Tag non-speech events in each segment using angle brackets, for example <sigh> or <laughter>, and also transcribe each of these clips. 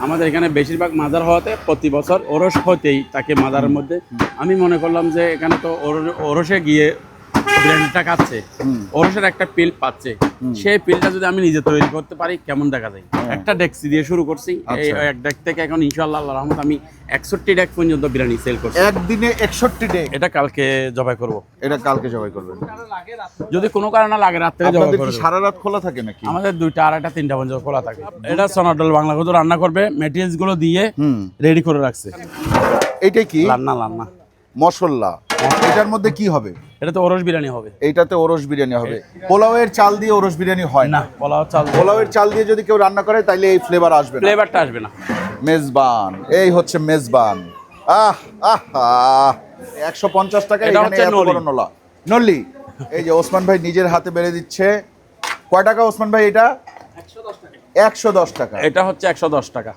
আমাদের এখানে বেশিরভাগ মাজার হওয়াতে প্রতি বছর ওরস হতেই তাকে মাজারের মধ্যে। আমি মনে করলাম যে এখানে তো ওর- ওরসে গিয়ে ব্র্যান্ডটা খাচ্ছে ওরসের একটা পিল পাচ্ছে। সেই পিলটা যদি আমি নিজে তৈরি করতে পারি কেমন দেখা যায়? একটা ডেক্সি দিয়ে শুরু করছি। এই আচ্ছা। এক ডেক থেকে এখন ইনশাআল্লাহ আল্লাহ রহমত আমি একষট্টি ডেক পর্যন্ত বিরিয়ানি সেল করছি। একদিনে একষট্টি ডে এটা কালকে জবাই করব। এটা কালকে জবাই করবেন। যদি কোনো কারণে লাগে রাত্রে জবাই আপনাদের করে কি দেব। সারা রাত খোলা থাকে নাকি? আমাদের দুইটা আড়াইটা তিনটা পর্যন্ত খোলা থাকে। এটা সোনাডল বাংলা কত রান্না করবে মেটেরিয়ালসগুলো দিয়ে রেডি করে রাখছে। এইটাই কি? রান্না রান্না মশলা। এটার মধ্যে কি হবে? এটা তো ওরস বিরিয়ানি হবে। এইটাতে ওরস বিরিয়ানি হবে। পোলাওয়ের চাল দিয়ে ওরস বিরিয়ানি হয় না। পোলাও চাল পোলাওয়ের চাল দিয়ে যদি কেউ রান্না করে তাইলে এই ফ্লেভার আসবে না। ফ্লেভারটা আসবে না। মেজবান এই হচ্ছে মেজবান। আহ আহ আহ। একশো পঞ্চাশ টাকা এটা হচ্ছে নলা। নল্লি এই যে ওসমান ভাই নিজের হাতে বেড়ে দিচ্ছে। কয় টাকা ওসমান ভাই এটা? একশো দশ টাকা। এটা হচ্ছে একশো দশ টাকা।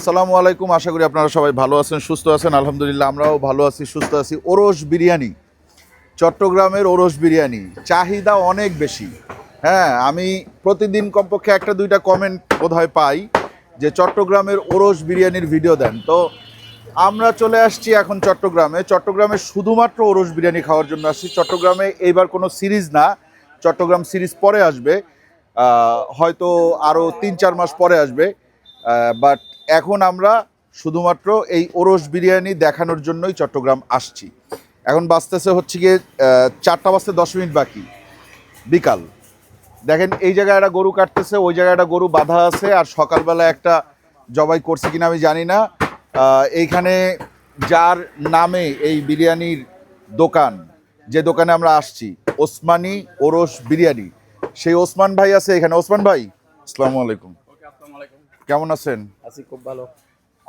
আসসালামু আলাইকুম। আশা করি আপনারা সবাই ভালো আছেন, সুস্থ আছেন। আলহামদুলিল্লাহ, আমরাও ভালো আছি, সুস্থ আছি। ওরস বিরিয়ানি, চট্টগ্রামের ওরস বিরিয়ানি, চাহিদা অনেক বেশি। হ্যাঁ আমি প্রতিদিন কমপক্ষে একটা দুইটা কমেন্ট বোধহয় পাই যে চট্টগ্রামের ওরস বিরিয়ানির ভিডিও দেন। তো আমরা চলে আসছি এখন চট্টগ্রামে। চট্টগ্রামে শুধুমাত্র ওরস বিরিয়ানি খাওয়ার জন্য আসছি। চট্টগ্রামে এইবার কোনো সিরিজ না, চট্টগ্রাম সিরিজ পরে আসবে। হয়তো আরও তিন চার মাস পরে আসবে। বাট এখন আমরা শুধুমাত্র এই ওরস বিরিয়ানি দেখানোর জন্যই চট্টগ্রাম আসছি। এখন বাঁচতেছে হচ্ছে গিয়ে চারটা বাজতে দশ মিনিট বাকি। বিকাল। দেখেন, এই জায়গায় একটা গরু কাটতেছে, ওই জায়গায় একটা গরু বাধা আছে, আর সকালবেলা একটা জবাই করছে কিনা আমি জানি না। এইখানে যার নামে এই বিরিয়ানির দোকান, যে দোকানে আমরা আসছি, ওসমানী ওরস বিরিয়ানি। সেই ওসমান ভাই আছে এখানে। ওসমান ভাই, আসসালামু আলাইকুম। কেমন আছেন? আছি খুব ভালো।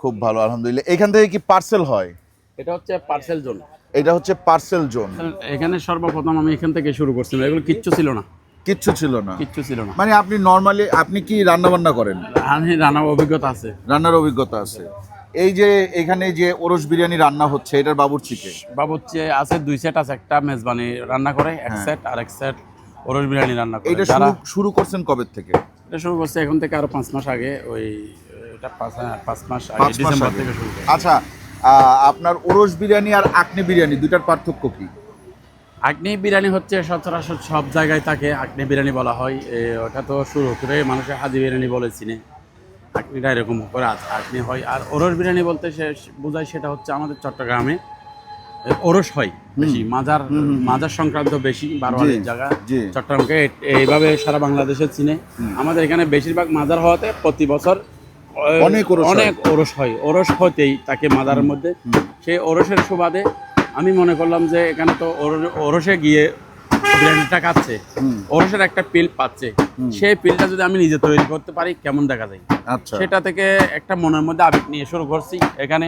খুব ভালো আলহামদুলিল্লাহ। এখান থেকে কি পার্সেল হয়? এটা হচ্ছে পার্সেল জোন এটা হচ্ছে পার্সেল জোন এখানে সর্বপ্রথম আমি এখান থেকে শুরু করছিলাম। এগুলো কিচ্ছু ছিল না। কিচ্ছু ছিল না। কিচ্ছু ছিল না। মানে আপনি নর্মালি আপনি কি রান্না বান্না করেন? আমি রান্নার অভিজ্ঞতা আছে। রান্নার অভিজ্ঞতা আছে। এই যে এখানে যে ওরস বিরিয়ানি রান্না হচ্ছে এটার বাবুর্চিকে? বাবু হচ্ছে আছে দুই সেট আছে একটা মেজবানি রান্না করে এক সেট আর এক সেট ওরস বিরিয়ানি রান্না করে। এটা শুরু করছেন কবে থেকে? এটা শুরু করছে এখন থেকে আরও পাঁচ মাস আগে ওই এটা পাঁচ হ্যাঁ, মাস আগে ডিসেম্বর থেকে শুরু আচ্ছা আপনার ওরস বিরিয়ানি আর আকনি বিরিয়ানি দুটার পার্থক্য কি? আগ্নেয় বিরিয়ানি হচ্ছে সচরাচর সব জায়গায় থাকে আগ্নেয় বিরিয়ানি বলা হয়। ওটা তো শুরু করে মানুষের হাজি বিরিয়ানি বলে চিনে। আগ্নিটা এরকম করে আগ্নি হয়। আর ওরস বিরিয়ানি বলতে সে বোঝায় সেটা হচ্ছে আমাদের চট্টগ্রামে ওরস হয় বেশি মাজার মাজার সংক্রান্ত বেশি বারোয়ারির জায়গা চট্টগ্রামকে এইভাবে সারা বাংলাদেশে চিনে। আমাদের এখানে বেশিরভাগ মাজার হওয়াতে প্রতি বছর অনেক হয়। অনেক ওরস হয়। ওরস হতেই তাকে মাজারের মধ্যে। সেই ওরসের সুবাদে আমি মনে করলাম যে এখানে তো ওর- ওরসে গিয়ে ব্র্যান্ডটা খাচ্ছে ওরসের একটা পিল পাচ্ছে। সেই পিলটা যদি আমি নিজে তৈরি করতে পারি কেমন দেখা যায়? আচ্ছা। সেটা থেকে একটা মনের মধ্যে আবেগ নিয়ে শুরু করছি। এখানে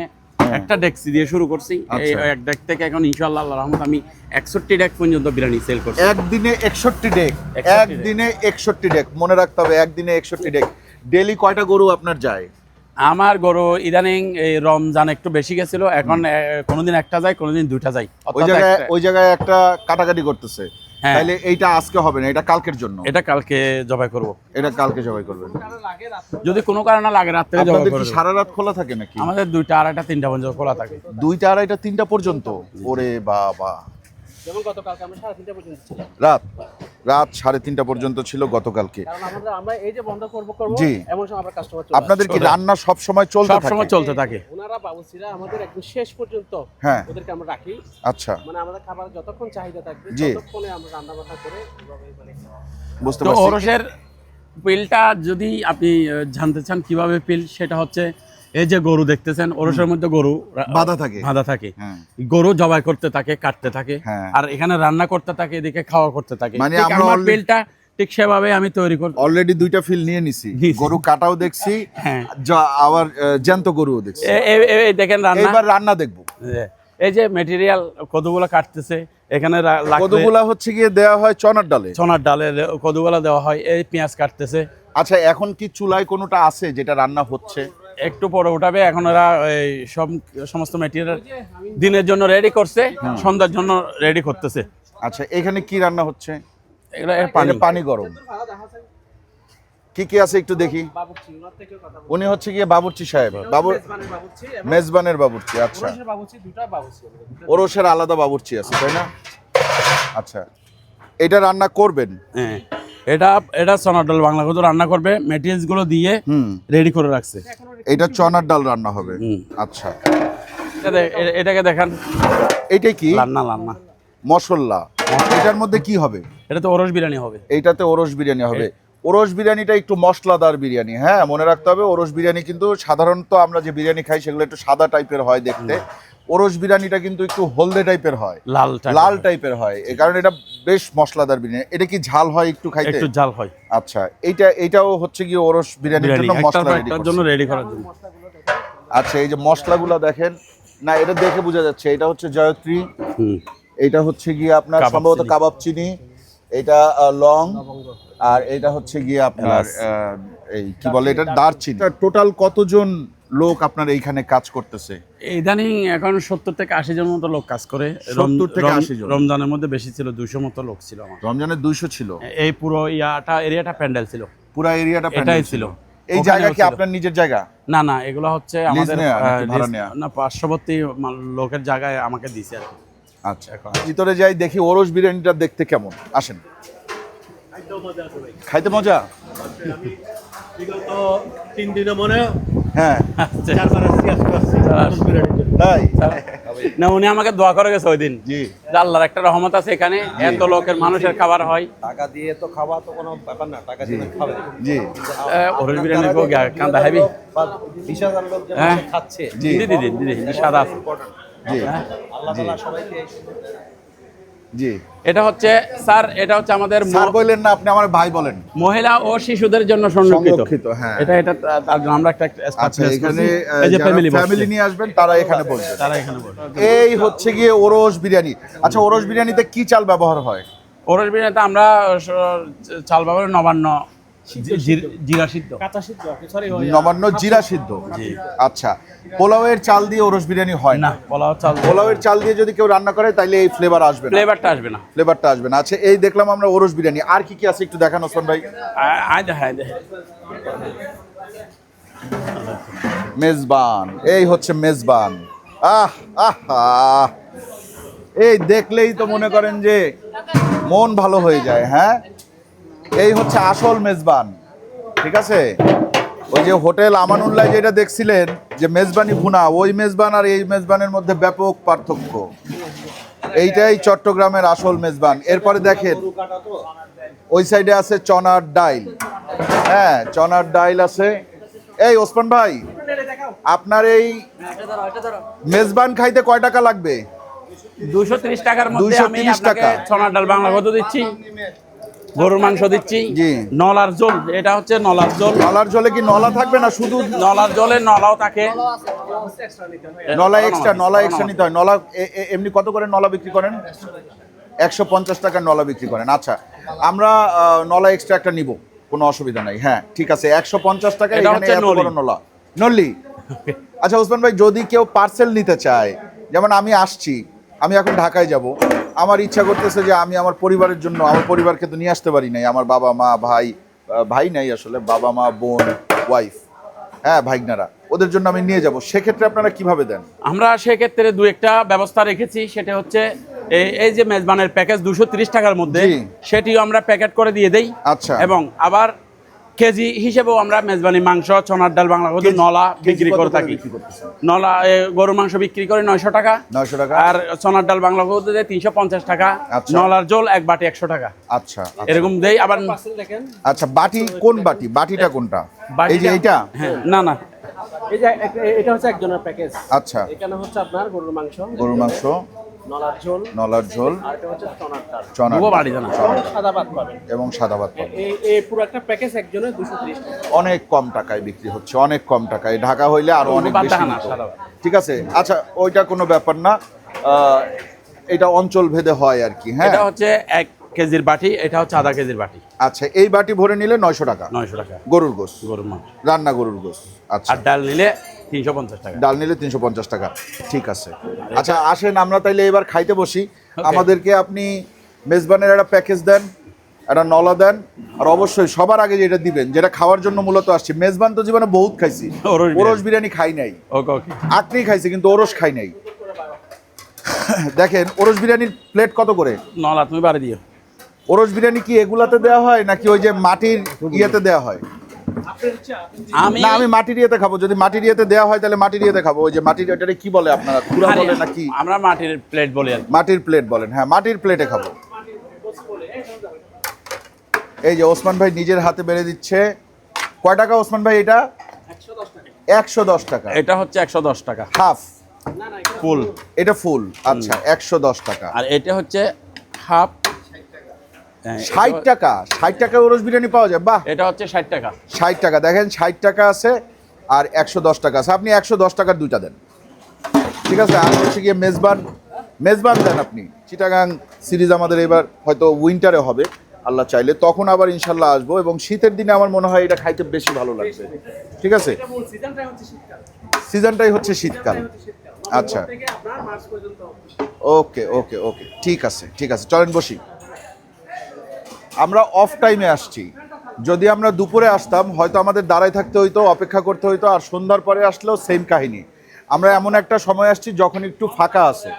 একটা ডেক্সি দিয়ে শুরু করছি। এই আচ্ছা। এক ডেক থেকে এখন ইনশাআল্লাহ আল্লাহ রহমত আমি একষট্টি ডেক পর্যন্ত বিরিয়ানি সেল করছি। একদিনে একষট্টি ডেক। 61 একদিনে একষট্টি ডেক। মনে রাখতে হবে একদিনে একষট্টি ডেক। ডেলি কয়টা গরু আপনার যায়? আমার গরু ইদানিং এই রমজান একটু বেশি গেছিল এখন কোনোদিন একটা যায় কোনোদিন দুইটা যায়। ওই জায়গায় ওই জায়গায় একটা কাটাকাটি করতেছে। হ্যাঁ। তাহলে এইটা আজকে হবে না এটা কালকের জন্য। এটা কালকে জবাই করব। এটা কালকে জবাই করবেন। যদি কোনো কারণে লাগে রাত্রে জবাই আপনাদের করে কি দেব। সারা রাত খোলা থাকে নাকি? আমাদের দুইটা আড়াইটা তিনটা পর্যন্ত খোলা থাকে। দুইটা আড়াইটা তিনটা পর্যন্ত? ওরে বাবা। যেমন গতকালকে আমরা সাড়ে তিনটা পর্যন্ত ছিলাম। রাত রাত সাড়ে তিনটা পর্যন্ত ছিল গতকালকে। আমরা এই যে বন্ধ করব করব এমন সময় আবার কাস্টমার চলে আপনাদের কি রান্না সব সময় চলতে সব সময় চলতে থাকে। ওনারা বাবুসিরা আমাদের একদম শেষ পর্যন্ত হ্যাঁ। ওদেরকে আমরা রাখি। আচ্ছা। মানে আমাদের খাবার যতক্ষণ চাহিদা থাকবে। ততক্ষণে আমরা রান্না বান্না করে মানে বুঝতে তো পারছি। ওরসের পিলটা যদি আপনি জানতে চান কীভাবে পিল সেটা হচ্ছে এই যে গরু দেখতেছেন ওরসের মধ্যে গরু বাঁধা থাকে। বাঁধা থাকে। হ্যাঁ। গরু জবাই করতে থাকে কাটতে থাকে হ্যাঁ। আর এখানে রান্না করতে থাকে এদিকে খাওয়া করতে থাকে। মানে আমরা already- ঠিক সেভাবে আমি তৈরি করি অলরেডি দুইটা ফিল নিয়ে নিছি। গরু কাটাও দেখছি হ্যাঁ। আবার জ্যান্ত গরুও দেখছি। দেখেন রান্না। এবার রান্না দেখব। এই যে মেটেরিয়াল কতগুলো কাটতেছে এখানে কতগুলা হচ্ছে গিয়ে দেওয়া হয় চনার ডালে। চনার ডালে কতগুলো দেওয়া হয় এই পেঁয়াজ কাটতেছে। আচ্ছা এখন কি চুলায় কোনোটা আছে যেটা রান্না হচ্ছে? একটু পরে উঠাবে। এখন ওরা এই সব সমস্ত মেটেরিয়াল দিনের জন্য রেডি করছে সন্ধ্যার জন্য রেডি করতেছে। আচ্ছা এখানে কি রান্না হচ্ছে? এগুলো পানি পানি। পানি গরম। কি কি আছে একটু দেখি? উনি হচ্ছে গিয়ে বাবুর্চি সাহেব। বাবুর মেজবানের বাবুর্চি এবং মেজবানের বাবুর্চি আচ্ছা। ওরসের আলাদা বাবুর্চি আছে তাই না? আচ্ছা। এটা রান্না করবেন? হ্যাঁ। এটা এটা চনার ডাল বাংলা কত রান্না করবে মেটেরিয়ালসগুলো দিয়ে হুম। রেডি করে রাখছে। এটা চনার ডাল রান্না হবে। আচ্ছা। এটা এটাকে দেখান। এইটা কি? রান্না রান্না মশলা। এটার মধ্যে কি হবে? এটা তো ওরস বিরিয়ানি হবে। এইটাতে ওরস বিরিয়ানি হবে। ওরস বিরিয়ানিটা একটু মশলাদার বিরিয়ানি। হ্যাঁ মনে রাখতে হবে ওরস বিরিয়ানি কিন্তু সাধারণত আমরা যে বিরিয়ানি খাই সেগুলো একটু সাদা টাইপের হয় দেখতে। ওরস বিরিয়ানিটা কিন্তু একটু হলদে টাইপের হয়। লাল লাল টাইপের হয়। এই কারণে এটা বেশ মশলাদার বিরিয়ানি। এটা কি ঝাল হয় একটু খাইতে? একটু ঝাল হয়। আচ্ছা এইটা এটাও হচ্ছে কি ওরস বিরিয়ানির বিরিয়ানি। জন্য মশলা ready জন্য রেডি করার জন্য। আচ্ছা এই যে মশলাগুলো দেখেন না এটা দেখে বোঝা যাচ্ছে এটা হচ্ছে জয়ত্রী। এটা হচ্ছে গিয়ে আপনার সম্ভবত কাবাব চিনি এটা লং আর এটা হচ্ছে গিয়ে আপনার এই কি বলে এটা? দারচিনি। টোটাল কতজন লোক আপনার এইখানে কাজ করতেছে? ইদানিং এখন সত্তর থেকে আশি জন মতো লোক কাজ করে। 70 থেকে 80 জন। রমজানের মধ্যে বেশি ছিল দুশো মতো লোক ছিল আমার। রমজানের দুইশো ছিল? এই পুরো ইয়াটা এরিয়াটা প্যান্ডেল ছিল। পুরা এরিয়াটা এটাই প্যান্ডেল ছিল। এই জায়গা কি আপনার নিজের জায়গা? না না এগুলো হচ্ছে আমাদের? না পার্শ্ববর্তী লোকের জায়গায় আমাকে দিছে আর কি। আচ্ছা। ভিতরে যাই দেখি ওরস বিরিয়ানিটা দেখতে কেমন? আসেন। খাইতে মজা? বিগত তিন দিনে মনে হ্যাঁ। চারবার আসছি আসছি। তাই? না উনি আমাকে দোয়া করে গেছে ওই দিন জি আল্লাহর একটা রহমত আছে এখানে এত লোকের মানুষের খাবার হয়। টাকা দিয়ে তো খাওয়া তো কোনো ব্যাপার না টাকা দিয়ে খাবে। জি। ওরের বিরিয়ানি কো কান্দা হেবি বিশ লোক যে হ্যাঁ। বসে খাচ্ছে জি। দিদি দিদি দিদি দিদি, সাদা আছে। জি আল্লাহ তাআলা সবাইকে জি। এটা হচ্ছে স্যার এটা হচ্ছে আমাদের স্যার বলেন না আপনি আমার ভাই বলেন। মহিলা ও শিশুদের জন্য সংরক্ষিত। হ্যাঁ। এটা এটা তার জন্য আমরা একটা আচ্ছা এখানে ফ্যামিলি ফ্যামিলি নিয়ে আসবেন তারা এখানে বসবে। তারা এখানে বসবে। এই হচ্ছে গিয়ে ওরস বিরিয়ানি। আচ্ছা ওরস বিরিয়ানিতে কি চাল ব্যবহার হয়? ওরস বিরিয়ানিতে আমরা চাল ব্যবহার নবান্ন জিরা সিদ্ধ। কাঁচা সিদ্ধ সরি নবান্ন জিরা সিদ্ধ। আচ্ছা পোলাওয়ের চাল দিয়ে ওরস বিরিয়ানি হয় না? না পোলাও চাল পোলাওয়ের চাল দিয়ে যদি কেউ রান্না করে তাইলে এই ফ্লেভার আসবে না। ফ্লেভারটা আসবে না। ফ্লেভারটা আসবে না। আচ্ছা এই দেখলাম আমরা ওরস বিরিয়ানি। আর কি কি আছে একটু দেখান ওসমান ভাই? আয় দেখা আয় দেখা। মেজবান এই হচ্ছে মেজবান। আহ আহ। এই দেখলেই তো মনে করেন যে মন ভালো হয়ে যায় হ্যাঁ? এই হচ্ছে আসল মেজবান ঠিক আছে? ওই যে হোটেল আমানুল্লাহ যেটা দেখছিলেন যে মেজবানি ভুনা ওই মেজবান আর এই মেজবানের মধ্যে ব্যাপক পার্থক্য। এইটাই চট্টগ্রামের আসল মেজবান। এরপরে দেখেন ওই সাইডে আছে চনার ডাইল। হ্যাঁ চনার ডাইল আছে। এই ওসমান ভাই আপনার এই মেজবান খাইতে কয় টাকা লাগবে? দুশো ত্রিশ টাকার মধ্যে আমি আপনাকে। ছনার ডাল বাংলা কত দিচ্ছি। গরুর মাংস দিচ্ছি। জি। নলার জল এটা হচ্ছে নলার জোল। নলার জলে কি নলা থাকবে না শুধু নলার জলে নলাও থাকে। নলা এক্সট্রা নলা এক্সট্রা নিতে হয়। নলা এমনি কত করে নলা বিক্রি করেন? একশো পঞ্চাশ টাকার নলা বিক্রি করেন। আচ্ছা আমরা নলা এক্সট্রা একটা নিব। কোনো অসুবিধা নাই। হ্যাঁ ঠিক আছে। একশো পঞ্চাশ টাকা এটা এখানে এত নলি। বড় নলা? নল্লি আচ্ছা ওসমান ভাই যদি কেউ পার্সেল নিতে চায় যেমন আমি আসছি আমি এখন ঢাকায় যাব। আমার ইচ্ছা করতেছে যে আমি আমার পরিবারের জন্য আমার পরিবারকে তো নিয়ে আসতে পারি নাই। আমার বাবা মা ভাই ভাই নাই আসলে বাবা মা বোন ওয়াইফ হ্যাঁ ভাইগনারা। ওদের জন্য আমি নিয়ে যাব। সেক্ষেত্রে আপনারা কীভাবে দেন? আমরা সেক্ষেত্রে দু একটা ব্যবস্থা রেখেছি। সেটা হচ্ছে এই যে মেজবানের প্যাকেজ দুশো টাকার মধ্যে সেটিও আমরা প্যাকেট করে দিয়ে দেই। আচ্ছা। এবং আবার কেজি হিসেবেও আমরা মেজবানি মাংস চনার ডাল বাংলা কত নলা বিক্রি করে থাকি। নলা এ, গরুর মাংস বিক্রি করে নয়শো টাকা। নয়শো টাকা। আর চনার ডাল বাংলা কত দেয় তিনশো পঞ্চাশ টাকা। আচ্ছা। নলার জোল এক বাটি একশো টাকা। আচ্ছা আচ্ছা। এরকম দেই আবার আচ্ছা বাটি কোন বাটি? বাটিটা কোনটা? এই যে এইটা? হ্যাঁ না না। এই যে এটা হচ্ছে একজনের প্যাকেজ। আচ্ছা। এখানে হচ্ছে আপনার গরুর মাংস। গরুর মাংস। নলার ঝোল নলার ঝোল আর এটা হচ্ছে চনার ডাল। চনা ভুয়ো বাড়ি জানা। সাদা ভাত পাবেন। এবং সাদা ভাত পাবেন। এই এই পুরো একটা প্যাকেজ একজনের দুশো ত্রিশ টাকা। অনেক কম টাকায় বিক্রি হচ্ছে অনেক কম টাকায়। ঢাকা হইলে আরও অনেক বেশি। ঠিক আছে? আচ্ছা ওইটা কোনো ব্যাপার না। এটা অঞ্চল ভেদে হয় আর কি হ্যাঁ? এটা হচ্ছে এক কেজির বাটি এটা হচ্ছে আধা কেজির বাটি। আচ্ছা এই বাটি ভরে নিলে নয়শো টাকা। নয়শো টাকা। গরুর গোস গরুর মাংস। রান্না গরুর গোস আচ্ছা। আর ডাল নিলে তিনশো পঞ্চাশ টাকা। ডাল নিলে তিনশো পঞ্চাশ টাকা। ঠিক আছে। আচ্ছা আসেন আমরা তাইলে এবার খাইতে বসি। আমাদেরকে আপনি মেজবানের একটা প্যাকেজ দেন একটা নলা দেন আর অবশ্যই সবার আগে যেটা দিবেন যেটা খাওয়ার জন্য মূলত আসছি। মেজবান তো জীবনে বহুত খাইছি। <laughs> ওরস বিরিয়ানি। খাই নাই। ওকে ওকে খাইছি কিন্তু ওরস খাই নাই। <laughs> দেখেন ওরস বিরিয়ানির প্লেট কত করে? নলা তুমি বাড়ি দিও। ওরস বিরিয়ানি কি এগুলাতে দেওয়া হয় নাকি ওই যে মাটির ইয়েতে দেওয়া হয়? আমি না আমি মাটির ইয়েতে খাব। যদি মাটির ইয়েতে দেওয়া হয় তাহলে মাটির ইয়েতে খাব। ওই যে মাটির ইয়েটা কি বলে আপনারা? আরে, বলে নাকি আমরা মাটির প্লেট বলি আর মাটির প্লেট বলেন। হ্যাঁ মাটির প্লেটে খাব। এই যে ওসমান ভাই নিজের হাতে বেড়ে দিচ্ছে। কয় টাকা ওসমান ভাই এটা? একশো দশ টাকা। এটা হচ্ছে একশো দশ টাকা। হাফ। ফুল। এটা ফুল। আচ্ছা একশো দশ টাকা। আর এটা হচ্ছে হাফ ষাট টাকা ষাট টাকা ওরস বিরিয়ানি পাওয়া যায় বাহ। এটা হচ্ছে ষাট টাকা। ষাট টাকা দেখেন ষাট টাকা আছে আর একশো দশ টাকা আছে। আপনি একশো দশ টাকার দুইটা দেন। ঠিক আছে আর হচ্ছে গিয়ে মেজবান মেজবান দেন আপনি। চিটাগাং সিরিজ আমাদের এবার হয়তো উইন্টারে হবে আল্লাহ চাইলে। তখন আবার ইনশাল্লাহ আসব এবং শীতের দিনে আমার মনে হয় এটা খাইতে বেশি ভালো লাগবে। ঠিক আছে? সিজনটাই হচ্ছে শীতকাল। আচ্ছা। ওকে ওকে ওকে ঠিক আছে ঠিক আছে। চলেন বসি। আমরা অফ টাইমে আসছি। যদি আমরা দুপুরে আসতাম হয়তো আমাদের দাঁড়ায় থাকতে হইতো অপেক্ষা করতে হইতো আর সন্ধ্যার পরে আসলেও সেম কাহিনী। আমরা এমন একটা সময় আসছি যখন একটু ফাঁকা আছে।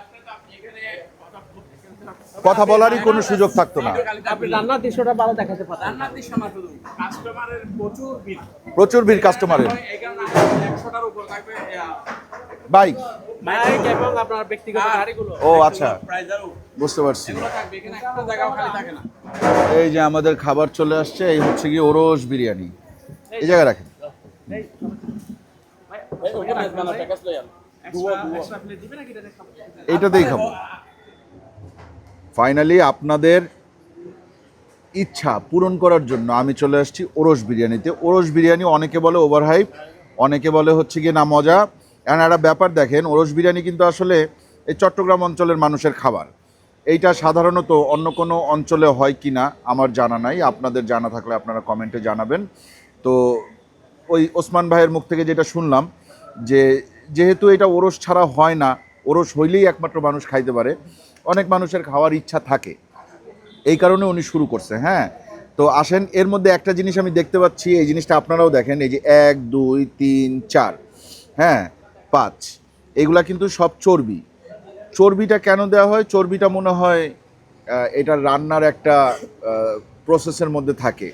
কথা বলারই কোনো সুযোগ থাকতো না। প্রচুর ভিড়। কাস্টমারের বাইক? বাইক এবং আপনার ব্যক্তিগত গাড়িগুলো। ও আচ্ছা। বুঝতে পারছি। এই যে আমাদের খাবার চলে আসছে এই হচ্ছে কি ওরস বিরিয়ানি। এই জায়গায় রাখেন। এইটাতেই খাব। ফাইনালি আপনাদের ইচ্ছা পূরণ করার জন্য আমি চলে আসছি ওরস বিরিয়ানিতে। ওরস বিরিয়ানি অনেকে বলে ওভারহাইপ অনেকে বলে হচ্ছে গিয়ে না মজা। এমন একটা ব্যাপার দেখেন, ওরস বিরিয়ানি কিন্তু আসলে এই চট্টগ্রাম অঞ্চলের মানুষের খাবার। এইটা সাধারণত অন্য কোনো অঞ্চলে হয় কি না আমার জানা নাই, আপনাদের জানা থাকলে আপনারা কমেন্টে জানাবেন। তো ওই ওসমান ভাইয়ের মুখ থেকে যেটা শুনলাম যে, যেহেতু এটা ওরস ছাড়া হয় না, ওরস হইলেই একমাত্র মানুষ খাইতে পারে, অনেক মানুষের খাওয়ার ইচ্ছা থাকে। এই কারণে উনি শুরু করছে হ্যাঁ? তো আসেন, এর মধ্যে একটা জিনিস আমি দেখতে পাচ্ছি, এই জিনিসটা আপনারাও দেখেন, এই যে এক, দুই, তিন, চার হ্যাঁ? পাঁচ। এগুলা কিন্তু সব চর্বি। চর্বিটা কেন দেওয়া হয়? চর্বিটা মনে হয় এটা রান্নার একটা প্রসেসের মধ্যে থাকে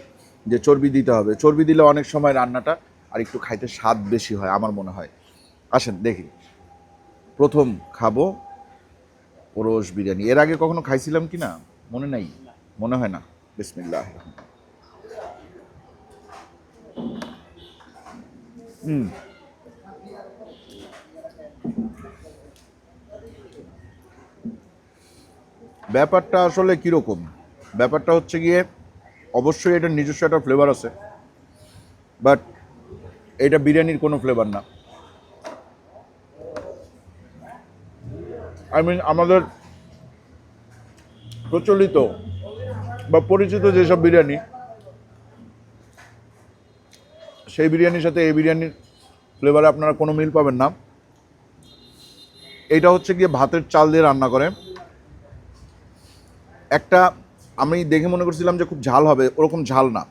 যে চর্বি দিতে হবে। চর্বি দিলে অনেক সময় রান্নাটা আর একটু খাইতে স্বাদ বেশি হয়, আমার মনে হয়। আসেন, দেখি। প্রথম খাব ওরস বিরিয়ানি। এর আগে কখনো খাইছিলাম কি না? মনে নাই? মনে হয় না। বিসমিল্লাহ। হুম। ব্যাপারটা আসলে কীরকম? ব্যাপারটা হচ্ছে গিয়ে, অবশ্যই এটার নিজস্ব একটা ফ্লেভার আছে বাট এটা বিরিয়ানির কোনো ফ্লেভার না। আই মিন আমাদের প্রচলিত বা পরিচিত যেসব বিরিয়ানি, সেই বিরিয়ানির সাথে এই বিরিয়ানির ফ্লেভারে আপনারা কোনো মিল পাবেন না। এইটা হচ্ছে গিয়ে ভাতের চাল দিয়ে রান্না করে। একটা, আমি দেখে মনে করছিলাম যে খুব ঝাল হবে, ওরকম ঝাল না।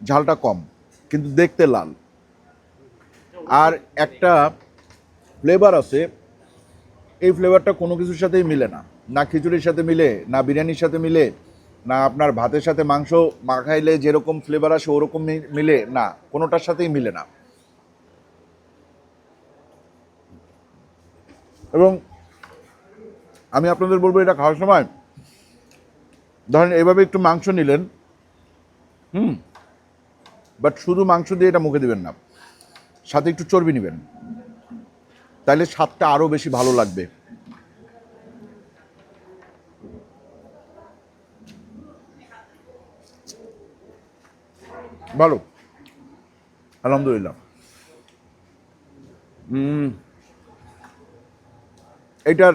ঝালটা কম, কিন্তু দেখতে লাল। আর একটা ফ্লেভার আছে, এই ফ্লেভারটা কোনো কিছুর সাথেই মিলে না। না খিচুড়ির সাথে মিলে, না বিরিয়ানির সাথে মিলে, না আপনার ভাতের সাথে মাংস মাখাইলে যেরকম ফ্লেভার আসে ওরকম মিলে না, কোনোটার সাথেই মিলে না। এবং আমি আপনাদের বলব এটা খাওয়ার সময় ধরেন এভাবে একটু মাংস নিলেন, হুম বাট শুধু মাংস দিয়ে এটা মুখে দিবেন না, সাথে একটু চর্বি নেবেন তাহলে স্বাদটা আরও বেশি ভালো লাগবে। ভালো, আলহামদুলিল্লাহ। হুম। এটার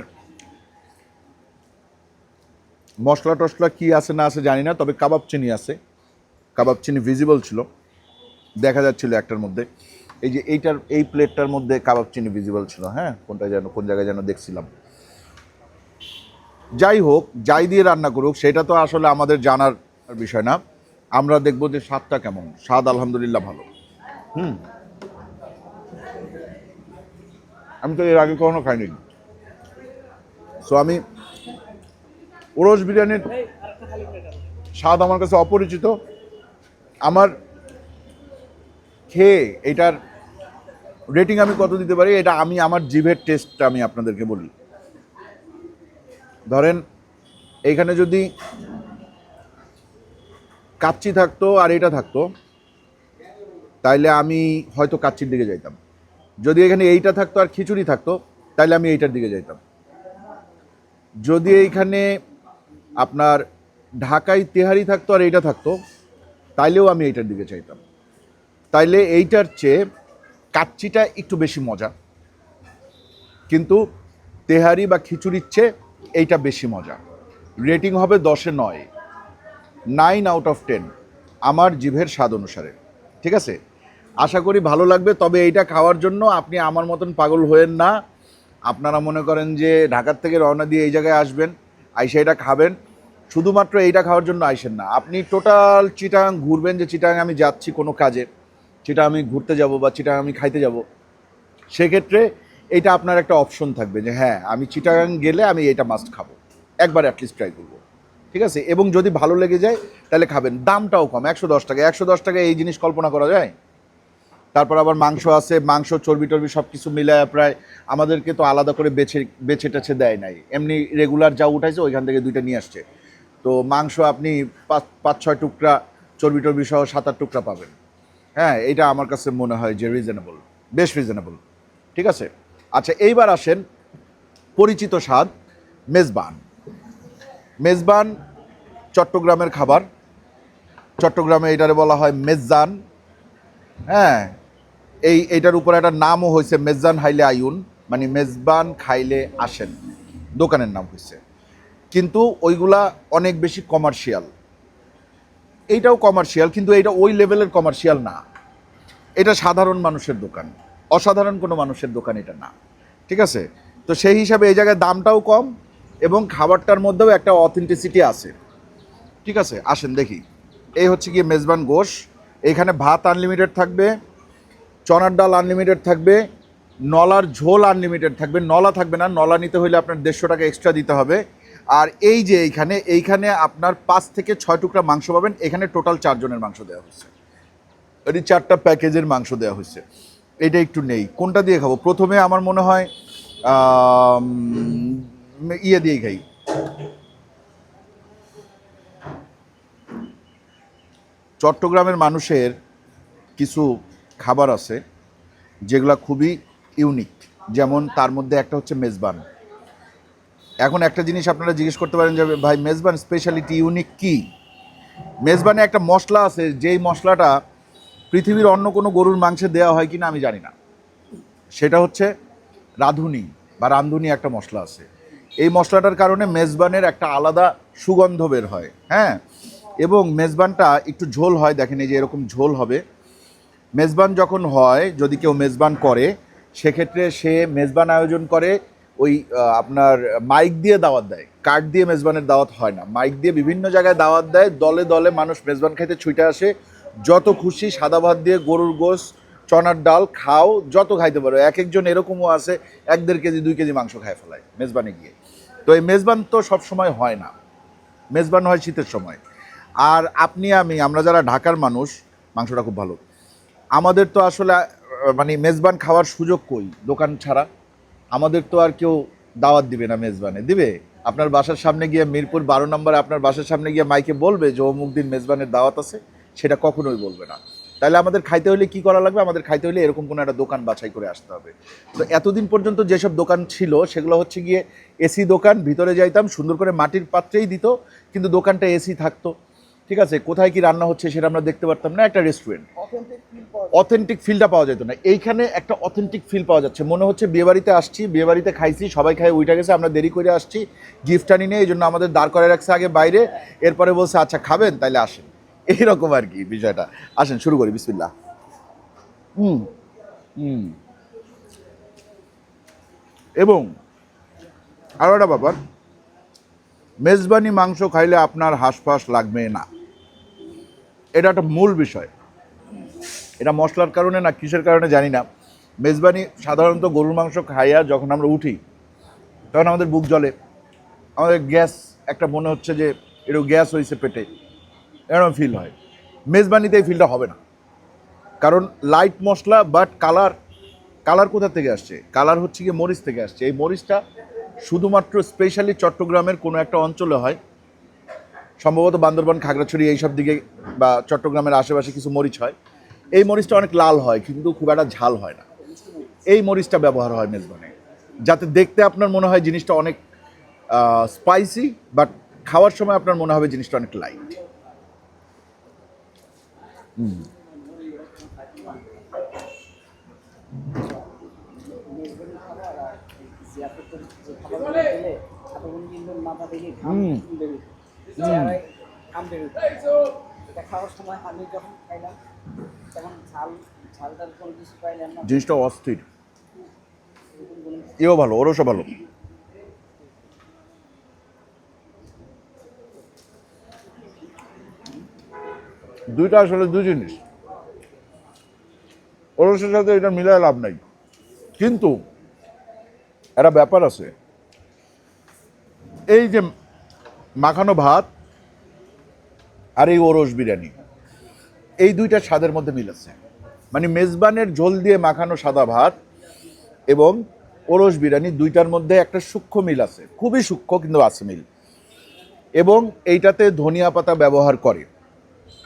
মশলা টশলা কি আছে না আছে জানি না, তবে কাবাব চিনি আছে। কাবাব চিনি ভিজিবল ছিল। দেখা যাচ্ছিল একটার মধ্যে। এই যে এইটার, এই প্লেটটার মধ্যে কাবাব চিনি ভিজিবল ছিল হ্যাঁ? কোনটা যেন, কোন জায়গায় যেন দেখছিলাম। যাই হোক, যাই দিয়ে রান্না করুক, সেটা তো আসলে আমাদের জানার বিষয় না। আমরা দেখব যে স্বাদটা কেমন। স্বাদ আলহামদুলিল্লাহ ভালো। হুম। আমি তো এর আগে কখনো খাইনি। সো আমি ওরস বিরিয়ানির স্বাদ আমার কাছে অপরিচিত। আমার খেয়ে এটার রেটিং আমি কত দিতে পারি, এটা আমি, আমার জিভের টেস্টটা আমি আপনাদেরকে বলি। ধরেন এইখানে যদি কাচ্চি থাকতো আর এটা থাকতো, তাইলে আমি হয়তো কাচ্চির দিকে যাইতাম। যদি এখানে এইটা থাকতো আর খিচুড়ি থাকতো, তাইলে আমি এইটার দিকে যাইতাম। যদি এইখানে আপনার ঢাকায় তেহারি থাকতো আর এইটা থাকতো, তাইলেও আমি এইটার দিকে চাইতাম। তাইলে এইটার চেয়ে কাচ্চিটা একটু বেশি মজা। কিন্তু তেহারি বা খিচুড়ির চেয়ে এইটা বেশি মজা। রেটিং হবে দশে নয়, নাইন আউট অফ টেন, আমার জিভের স্বাদ অনুসারে। ঠিক আছে? আশা করি ভালো লাগবে, তবে এইটা খাওয়ার জন্য আপনি আমার মতন পাগল হয়েন না। আপনারা মনে করেন যে ঢাকার থেকে রওনা দিয়ে এই জায়গায় আসবেন, আইসা এটা খাবেন। শুধুমাত্র এইটা খাওয়ার জন্য আইসেন না। আপনি টোটাল চিটাং ঘুরবেন যে চিটাং আমি যাচ্ছি কোনো কাজে চিটাং আমি ঘুরতে যাব বা চিটাং আমি খাইতে যাব, সেক্ষেত্রে এটা আপনার একটা অপশন থাকবে যে হ্যাঁ আমি চিটাগাং গেলে আমি এটা মাস্ট খাব। একবার অ্যাটলিস্ট ট্রাই করব। ঠিক আছে? এবং যদি ভালো লেগে যায়, তাহলে খাবেন। দামটাও কম, একশো দশ টাকা, একশো দশ টাকা এই জিনিস কল্পনা করা যায়? তারপর আবার মাংস আছে, মাংস, চর্বি টর্বি সব কিছু মিলায় প্রায় আমাদেরকে তো আলাদা করে বেছে বেছে টেছে দেয় নাই। এমনি রেগুলার যা উঠাইছে ওইখান থেকে দুইটা নিয়ে আসছে। তো মাংস আপনি পাঁচ পাঁচ, ছয় টুকরা, চর্বি টর্বি সহ সাত, আট টুকরা পাবেন। হ্যাঁ এটা আমার কাছে মনে হয় যে রিজনেবল বেশ রিজনেবল ঠিক আছে? আচ্ছা এইবার আসেন পরিচিত স্বাদ, মেজবান। মেজবান চট্টগ্রামের খাবার। চট্টগ্রামে এটারে বলা হয় মেজজান। হ্যাঁ এই, এটার উপর একটা নামও হয়েছে, মেজবান হাইলে আয়ুন মানে মেজবান খাইলে আসেন। দোকানের নাম হয়েছে। কিন্তু ওইগুলা অনেক বেশি কমার্শিয়াল এইটাও কমার্শিয়াল কিন্তু এইটা ওই লেভেলের কমার্শিয়াল না। এটা সাধারণ মানুষের দোকান। অসাধারণ কোনো মানুষের দোকান এটা না। ঠিক আছে? তো সেই হিসাবে এই জায়গায় দামটাও কম এবং খাবারটার মধ্যেও একটা অথেন্টিসিটি আছে। ঠিক আছে? আসেন দেখি। এই হচ্ছে গিয়ে মেজবান গোশ। এখানে ভাত আনলিমিটেড থাকবে। চনার ডাল আনলিমিটেড থাকবে, নলার ঝোল আনলিমিটেড থাকবে, নলা থাকবে না, নলা নিতে হলে আপনার দেড়শো টাকা এক্সট্রা দিতে হবে। আর এই যে এইখানে এইখানে আপনার পাঁচ থেকে ছয় টুকরা মাংস পাবেন, এখানে টোটাল চারজনের মাংস দেওয়া হয়েছে। এটি চারটা প্যাকেজের মাংস দেওয়া হয়েছে, এটা একটু নেই। কোনটা দিয়ে খাব? প্রথমে আমার মনে হয় ইয়ে দিয়ে খাই। চট্টগ্রামের মানুষের কিছু খাবার আছে যেগুলো খুবই ইউনিক যেমন তার মধ্যে একটা হচ্ছে মেজবান। এখন একটা জিনিস আপনারা জিজ্ঞেস করতে পারেন যে, ভাই, মেজবান স্পেশালিটি ইউনিক কি? মেজবানে একটা মশলা আছে, যেই মশলাটা পৃথিবীর অন্য কোনো গরুর মাংসে দেওয়া হয় কি না আমি জানি না। সেটা হচ্ছে রাঁধুনি বা রাঁধুনি একটা মশলা আছে। এই মশলাটার কারণে মেজবানের একটা আলাদা সুগন্ধ বের হয় হ্যাঁ? এবং মেজবানটা একটু ঝোল হয়, দেখেন এই যে এরকম ঝোল হবে। মেজবান যখন হয়, যদি কেউ মেজবান করে, সেক্ষেত্রে সে মেজবান আয়োজন করে, ওই আপনার মাইক দিয়ে দাওয়াত দেয়। কার্ড দিয়ে মেজবানের দাওয়াত হয় না। মাইক দিয়ে বিভিন্ন জায়গায় দাওয়াত দেয়, দলে দলে মানুষ মেজবান খাইতে ছুটে আসে। যত খুশি সাদা ভাত দিয়ে গরুর গোস চনার ডাল খাও, যত খাইতে পারো। এক একজন এরকমও আছে, এক দেড় কেজি, দুই কেজি মাংস খায় ফেলায় মেজবানে গিয়ে। তো এই মেজবান তো সব সময় হয় না। মেজবান হয় শীতের সময়। আর আপনি, আমি, আমরা যারা ঢাকার মানুষ, মাংসটা খুব ভালো। আমাদের তো আসলে মানে মেজবান খাওয়ার সুযোগ কই দোকান ছাড়া? আমাদের তো আর কেউ দাওয়াত দিবে না মেজবানে, দিবে? আপনার বাসার সামনে গিয়ে মিরপুর বারো নম্বরে আপনার বাসার সামনে গিয়ে মাইকে বলবে যে অমুক দিন মেজবানের দাওয়াত আছে, সেটা কখনোই বলবে না। তাহলে আমাদের খাইতে হলে কি করা লাগবে? আমাদের খাইতে হলে এরকম কোনো একটা দোকান বাছাই করে আসতে হবে। তো এতদিন পর্যন্ত যেসব দোকান ছিল, সেগুলো হচ্ছে গিয়ে এসি দোকান, ভিতরে যাইতাম, সুন্দর করে মাটির পাত্রেই দিত, কিন্তু দোকানটা এসি থাকতো। ঠিক আছে কোথায় কি রান্না হচ্ছে সেটা আমরা দেখতে পারতাম না একটা রেস্টুরেন্ট অথেন্টিক ফিলটা পাওয়া যেত না। এইখানে একটা অথেন্টিক ফিল পাওয়া যাচ্ছে। মনে হচ্ছে বিয়েবাড়িতে আসছি বিয়েবাড়িতে খাইছি সবাই খাই উইটা গেছে আমরা দেরি করে আসছি গিফট আনি নিয়ে এই জন্য আমাদের দাঁড় করে রাখছে আগে বাইরে এরপরে বলছে আচ্ছা খাবেন? তাইলে আসেন। এইরকম আর কি বিষয়টা। আসেন শুরু করি বিসমিল্লাহ। হুম হুম। এবং আরও একটা ব্যাপার মেজবানি মাংস খাইলে আপনার হাঁসফাঁস লাগবে না। এটা একটা মূল বিষয়। এটা মশলার কারণে না কিসের কারণে জানি না। মেজবানি সাধারণত গরুর মাংস খাইয়া যখন আমরা উঠি, তখন আমাদের বুক জ্বলে। আমাদের গ্যাস একটা মনে হচ্ছে যে এরকম গ্যাস হয়েছে পেটে। এরকম ফিল হয়। মেজবানিতে এই ফিলটা হবে না। কারণ লাইট মশলা বাট কালার কালার কোথা থেকে আসছে? কালার হচ্ছে গিয়ে মরিচ থেকে আসছে। এই মরিচটা শুধুমাত্র স্পেশালি চট্টগ্রামের কোনো একটা অঞ্চলে হয়। সম্ভবত বান্দরবান, খাগড়াছড়ি এইসব দিকে বা চট্টগ্রামের আশেপাশে কিছু মরিচ হয়। এই মরিচটা অনেক লাল হয়, কিন্তু খুব একটা ঝাল হয় না। এই মরিচটা ব্যবহার হয় মেজবানে যাতে দেখতে আপনার মনে হয় জিনিসটা অনেক স্পাইসি বাট খাওয়ার সময় আপনার মনে হবে জিনিসটা অনেক লাইট হুম। এটা খাওয়ার সময় আমি যখন খাইলাম তখন ঝাল ঝালটার কোনো কিছু পাইলাম না। জিনিসটা অস্থির। এও ভালো ওরসও ভালো। দুইটা আসলে দুই জিনিস। ওরসের সাথে এটা মিলায় লাভ নাই। কিন্তু একটা ব্যাপার আছে। এই যে মাখানো ভাত আর এই ওরস বিরিয়ানি। এই দুইটা স্বাদের মধ্যে মিল আছে। মানে মেজবানের ঝোল দিয়ে মাখানো সাদা ভাত এবং ওরস বিরিয়ানি দুইটার মধ্যে একটা সূক্ষ্ম মিল আছে। খুবই সূক্ষ্ম কিন্তু আছে মিল। এবং এইটাতে ধনিয়া পাতা ব্যবহার করে।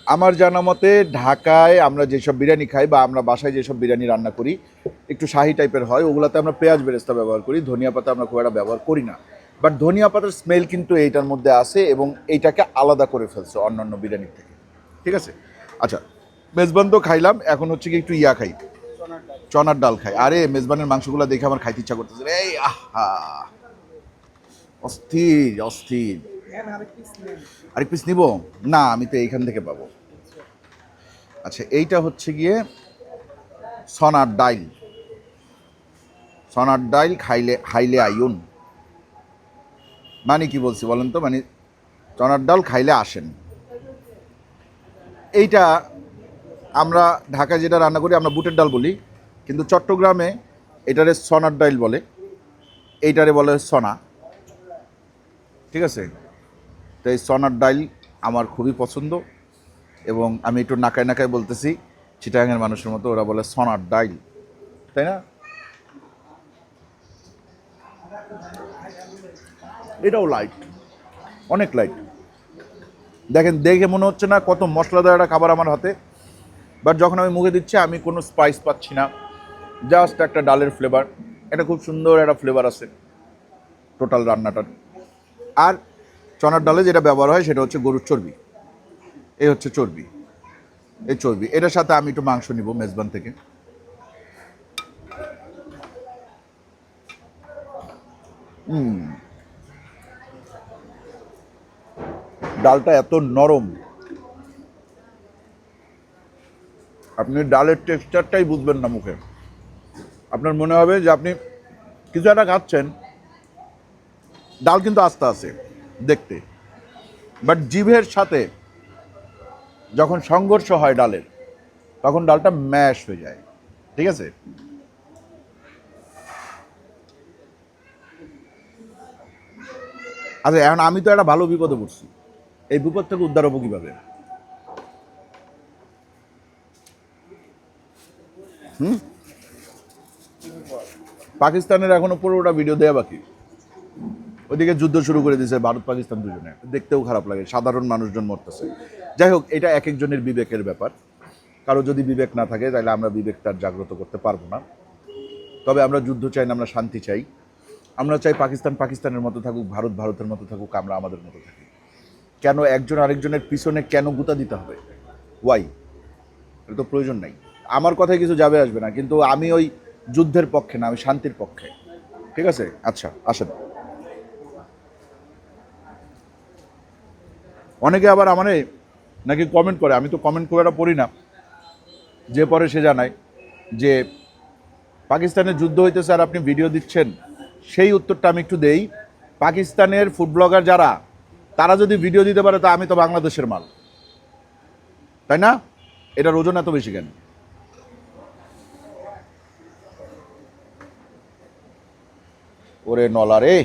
আমার জানা মতে ঢাকায় আমরা যেসব বিরিয়ানি খাই বা আমরা বাসায় যেসব বিরিয়ানি রান্না করি, একটু শাহি টাইপের হয়, ওগুলাতে আমরা পেঁয়াজ বেরেস্তা ব্যবহার করি, ধনিয়া পাতা আমরা খুব একটা ব্যবহার করি না। বাট ধনিয়া পাতার স্মেল কিন্তু এইটার মধ্যে আসে এবং এইটাকে আলাদা করে ফেলছে অন্যান্য বিরিয়ানির থেকে। ঠিক আছে? আচ্ছা মেজবান তো খাইলাম এখন হচ্ছে কি একটু ইয়া খাই। চনার ডাল খাই। আরে মেজবানের মাংসগুলো দেখে আমার খাইতে ইচ্ছা করতেছে এই আহা! অস্থির অস্থির। আরেক পিস নিব? না আমি তো এইখান থেকে পাবো। আচ্ছা এইটা হচ্ছে গিয়ে সনার ডাইল। সনার ডাইল খাইলে হাইলে আইন মানে কি বলছি বলেন তো? মানে চনার ডাল খাইলে আসেন। এইটা আমরা ঢাকায় যেটা রান্না করি, আমরা বুটের ডাল বলি, কিন্তু চট্টগ্রামে এটারে সনার ডাইল বলে, এইটারে বলে সনা ঠিক আছে? তো এই সনার ডাইল আমার খুবই পছন্দ এবং আমি একটু নাকায় নাকায় বলতেছি, চিটাগাঙের মানুষের মতো ওরা বলে সনার ডাইল। তাই না? এটাও লাইট অনেক লাইট দেখেন, দেখে মনে হচ্ছে না কত মশলাদার একটা খাবার আমার হাতে বাট যখন আমি মুখে দিচ্ছি, আমি কোনো স্পাইস পাচ্ছি না। জাস্ট একটা ডালের ফ্লেভার এটা খুব সুন্দর একটা ফ্লেভার আছে টোটাল রান্নাটার। আর চনার ডালে যেটা ব্যবহার হয়, সেটা হচ্ছে গরুর চর্বি। এই হচ্ছে চর্বি। এই চর্বি। এটার সাথে আমি একটু মাংস নিব মেজবান থেকে। হুম। ডালটা এত নরম। আপনি ডালের টেক্সচারটাই বুঝবেন না মুখে। আপনার মনে হবে যে আপনি কিছু একটা খাচ্ছেন। ডাল কিন্তু আস্তে আছে দেখতে। বাট জিভের সাথে যখন সংঘর্ষ হয় ডালের, তখন ডালটা ম্যাশ হয়ে যায়। ঠিক আছে? আচ্ছা এখন আমি তো একটা ভালো বিপদে পড়ছি। এই বিপদ থেকে উদ্ধার হব কীভাবে? হুম? পাকিস্তানের এখনও পুরোটা ভিডিও দেয়া বাকি। ওইদিকে যুদ্ধ শুরু করে দিয়েছে ভারত, পাকিস্তান দুজনে। দেখতেও খারাপ লাগে, সাধারণ মানুষজন মরতেছে। যাই হোক, এটা এক একজনের বিবেকের ব্যাপার। কারও যদি বিবেক না থাকে, তাহলে আমরা বিবেক তার জাগ্রত করতে পারব না। তবে আমরা যুদ্ধ চাই না, আমরা শান্তি চাই। আমরা চাই পাকিস্তান পাকিস্তানের মতো থাকুক, ভারত ভারতের মতো থাকুক, আমরা আমাদের মতো থাকি। কেন একজন আরেকজনের পিছনে কেন গুতা দিতে হবে? ওয়াই এটা তো প্রয়োজন নাই। আমার কথায় কিছু যাবে আসবে না, কিন্তু আমি ওই যুদ্ধের পক্ষে না, আমি শান্তির পক্ষে। ঠিক আছে? আচ্ছা আসেন। অনেকে আবার আমারে নাকি কমেন্ট করে, আমি তো কমেন্ট করে পড়ি না। যে পরে সে জানায় যে পাকিস্তানের যুদ্ধ হইতে স্যার আপনি ভিডিও দিচ্ছেন। সেই উত্তরটা আমি একটু দেই। পাকিস্তানের ফুড ব্লগার যারা তারা যদি ভিডিও দিতে পারে, তা আমি তো বাংলাদেশের মাল। তাই না? এটার ওজন এত বেশি কেন? ওরে নলা রে।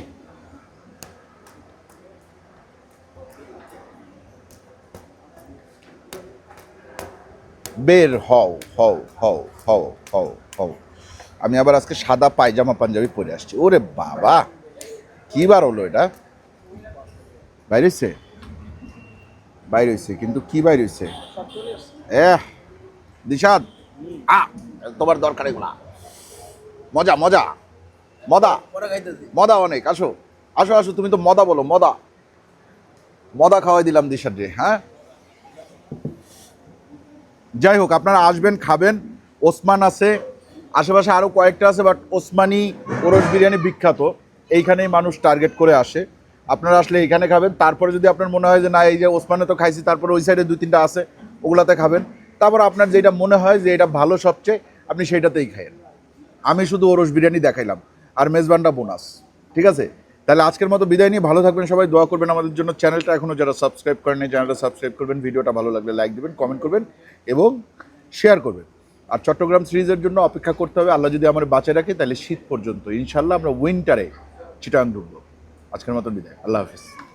বের হও হও হও হও হও হও। আমি আবার আজকে সাদা পায়জামা পাঞ্জাবি পরে আসছি। ওরে বাবা, কি বার হলো এটা? বাইরে হইছে? বাইরে হইছে কিন্তু কি বাইরে হইছে এ দিশাদ আ, তোমার দরকার এগুলা। মজা মজা। মদা। মদা অনেক, আসো। আসো আসো, তুমি তো মদা বলো, মদা। মদা খাওয়াই দিলাম দিশাদ রে হ্যাঁ? যাই হোক, আপনারা আসবেন, খাবেন। ওসমান আছে। আশেপাশে আরও কয়েকটা আছে বাট ওসমানি ওরস বিরিয়ানি বিখ্যাত। এইখানেই মানুষ টার্গেট করে আসে। আপনারা আসলে এখানে খাবেন। তারপরে যদি আপনার মনে হয় যে, না, এই যে ওসমানে তো খাইছি, তারপরে ওই সাইডে দুই তিনটা আছে, ওগুলাতে খাবেন। তারপর আপনার যেটা মনে হয় যে, এটা ভালো সবচেয়ে, আপনি সেইটাতেই খাইয়েন। আমি শুধু ওরস বিরিয়ানি দেখাইলাম, আর মেজবানটা বোনাস, ঠিক আছে? তাহলে আজকের মতো বিদায় নিয়ে ভালো থাকবেন সবাই, দোয়া করবেন আমাদের জন্য। চ্যানেলটা এখনও যারা সাবস্ক্রাইব করেন চ্যানেলটা সাবস্ক্রাইব করবেন, ভিডিওটা ভালো লাগলে লাইক দেবেন, কমেন্ট করবেন, এবং শেয়ার করবেন। আর চট্টগ্রাম সিরিজের জন্য অপেক্ষা করতে হবে। আল্লাহ যদি আমার বাঁচে রাখে, তাহলে শীত পর্যন্ত। ইনশাল্লাহ আমরা উইন্টারে চিটাং ঢুকবো। আজকের মতো বিদায়। আল্লাহ হাফিজ।